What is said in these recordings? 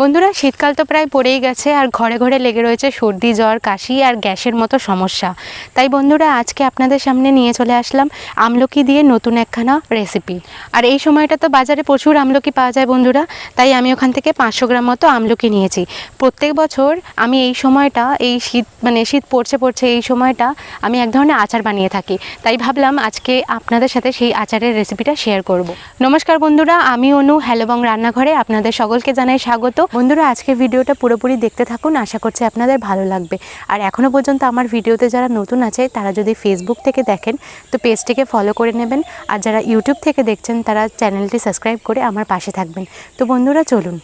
বন্ধুরা, শীতকাল তো প্রায় পড়েই গেছে আর ঘরে ঘরে লেগে রয়েছে সর্দি, জ্বর, কাশি আর গ্যাসের মতো সমস্যা। তাই বন্ধুরা, আজকে আপনাদের সামনে নিয়ে চলে আসলাম আমলকি দিয়ে নতুন একখানা রেসিপি। আর এই সময়টা তো বাজারে প্রচুর আমলকি পাওয়া যায় বন্ধুরা, তাই আমি ওখান থেকে পাঁচশো গ্রাম মতো আমলকি নিয়েছি। প্রত্যেক বছর আমি এই সময়টা, এই শীত মানে শীত পড়ছে পড়ছে এই সময়টা আমি এক ধরনের আচার বানিয়ে থাকি। তাই ভাবলাম আজকে আপনাদের সাথে সেই আচারের রেসিপিটা শেয়ার করব। নমস্কার বন্ধুরা, আমি অনু হ্যালোবং রান্নাঘরে আপনাদের সকলকে জানাই স্বাগত। বন্ধুরা, আজকে ভিডিওটা পুরোপুরি দেখতে থাকুন। আশা করছি আপনাদের ভালো লাগবে। আর এখনও পর্যন্ত আমার ভিডিওতে যারা নতুন আছে, তারা যদি ফেসবুক থেকে দেখেন, তো পেজটিকে ফলো করে নেবেন। আর যারা ইউটিউব থেকে দেখছেন, তারা চ্যানেলটি সাবস্ক্রাইব করে আমার পাশে থাকবেন। তো বন্ধুরা, চলুন।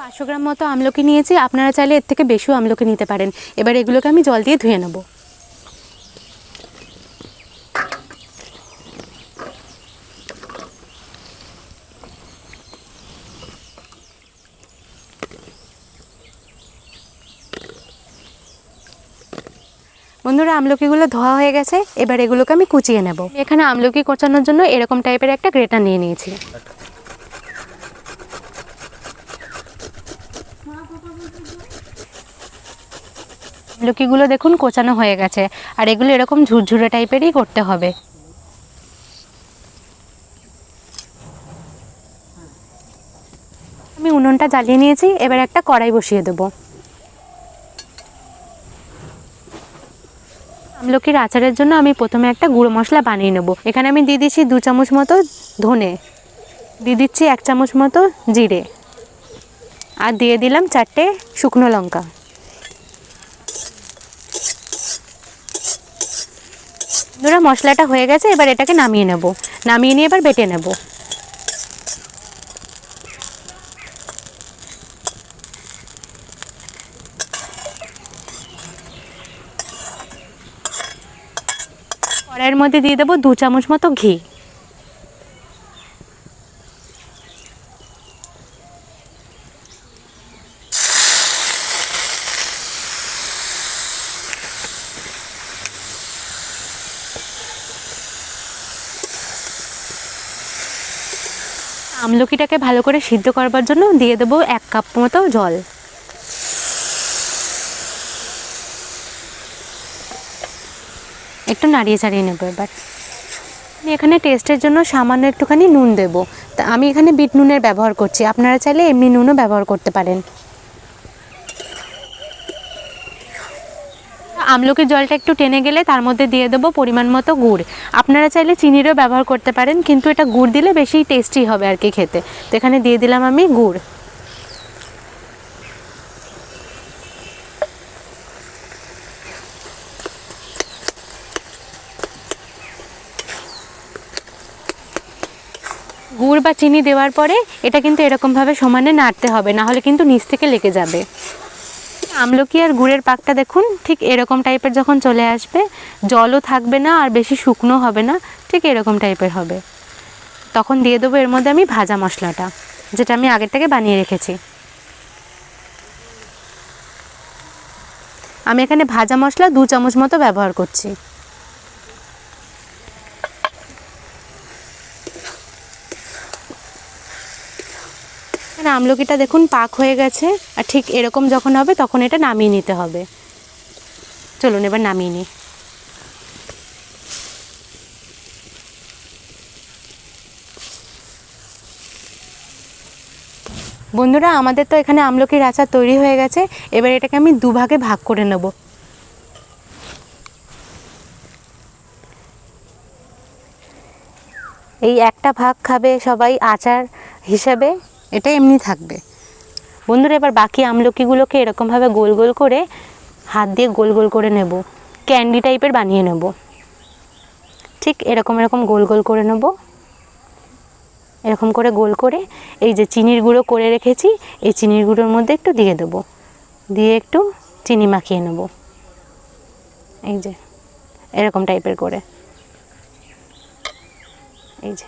পাঁচশো গ্রাম মতো আমলকি নিয়েছি। আপনারা চাইলে এর থেকে বেশিও আমলকি নিতে পারেন। এবার এগুলোকে আমি জল দিয়ে ধুয়ে নেব। বন্ধুরা, আমলকিগুলো ধোয়া হয়ে গেছে। এবার এগুলোকে আমি কুচিয়ে নেব। এখানে আমলকি কোচানোর জন্য এরকম টাইপের একটা গ্রেটার নিয়ে নিয়েছি। আমলকিগুলো দেখুন কোচানো হয়ে গেছে, আর এগুলো এরকম ঝুরঝুরে টাইপেরই করতে হবে। আমি উনুনটা জ্বালিয়ে নিয়েছি, এবার একটা কড়াই বসিয়ে দেবো। আমলকির আচারের জন্য আমি প্রথমে একটা গুঁড়ো মশলা বানিয়ে নেব। এখানে আমি দিয়ে দিচ্ছি দু চামচ মতো ধনে, দিয়ে দিচ্ছি এক চামচ মতো জিরে, আর দিয়ে দিলাম চারটে শুকনো লঙ্কা। ধরো মশলাটা হয়ে গেছে, এবার এটাকে নামিয়ে নেব। নামিয়ে নিয়ে এবার বেটে নেব। কড়াইয়ের মধ্যে দিয়ে দেবো দু চামচ মতো ঘি। আমলকিটাকে ভালো করে সিদ্ধ করবার জন্য দিয়ে দেবো এক কাপ মতো জল। একটু নাড়িয়ে চাড়িয়ে নেব এবার। আমি এখানে টেস্টের জন্য সামান্য একটুখানি নুন দেব। তা আমি এখানে বিট নুনের ব্যবহার করছি। আপনারা চাইলে এমনি নুনও ব্যবহার করতে পারেন। আমলকির জলটা একটু টেনে গেলে তার মধ্যে দিয়ে দেবো পরিমাণ মতো গুড়। আপনারা চাইলে চিনিরও ব্যবহার করতে পারেন, কিন্তু এটা গুড় দিলে বেশি টেস্টি হবে আর কি খেতে। তো এখানে দিয়ে দিলাম আমি গুড়। গুড় বা চিনি দেওয়ার পরে এটা কিন্তু এরকমভাবে সমানে নাড়তে হবে না হলে কিন্তু নিচ থেকে লেগে যাবে। আমলকি আর গুড়ের পাকটা দেখুন, ঠিক এরকম টাইপের যখন চলে আসবে, জলও থাকবে না আর বেশি শুকনো হবে না, ঠিক এরকম টাইপের হবে। তখন দিয়ে দেবো এর মধ্যে আমি ভাজা মশলাটা, যেটা আমি আগের থেকে বানিয়ে রেখেছি। আমি এখানে ভাজা মশলা দু চামচ মতো ব্যবহার করছি। এখানে আমলকিটা দেখুন পাক হয়ে গেছে, আর ঠিক এরকম যখন হবে তখন এটা নামিয়ে নিতে হবে। চলুন এবার নামিয়ে নিই। বন্ধুরা, আমাদের তো এখানে আমলকির আচার তৈরি হয়ে গেছে, এবার এটাকে আমি দুভাগে ভাগ করে নেব। এই একটা ভাগ খাবে সবাই আচার হিসাবে এটা এমনি থাকবে। বন্ধুরা, এবার বাকি আমলকিগুলোকে এরকমভাবে গোল গোল করে হাত দিয়ে গোল গোল করে নেব। ক্যান্ডি টাইপের বানিয়ে নেব। ঠিক এরকম এরকম গোল গোল করে নেব। এরকম করে গোল করে এই যে চিনির গুঁড়ো করে রেখেছি, এই চিনির গুঁড়োর মধ্যে একটু দিয়ে দেবো। দিয়ে একটু চিনি মাখিয়ে নেব। এই যে, এরকম টাইপের করে। এই যে,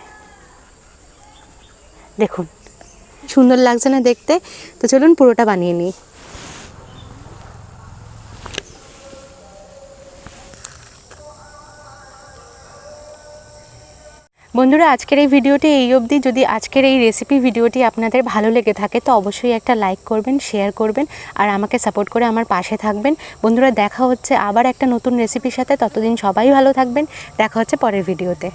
দেখুন সুন্দর লাগছে না দেখতে। তো চলুন পুরোটা বানিয়ে নিই। বন্ধুরা, আজকের এই ভিডিওটি এই অবধি। যদি আজকের এই রেসিপি ভিডিওটি আপনাদের ভালো লেগে থাকে, তো অবশ্যই একটা লাইক করবেন শেয়ার করবেন, আর আমাকে সাপোর্ট করে আমার পাশে থাকবেন। বন্ধুরা, দেখা হচ্ছে আবার একটা নতুন রেসিপির সাথে। ততদিন সবাই ভালো থাকবেন। দেখা হচ্ছে পরের ভিডিওতে।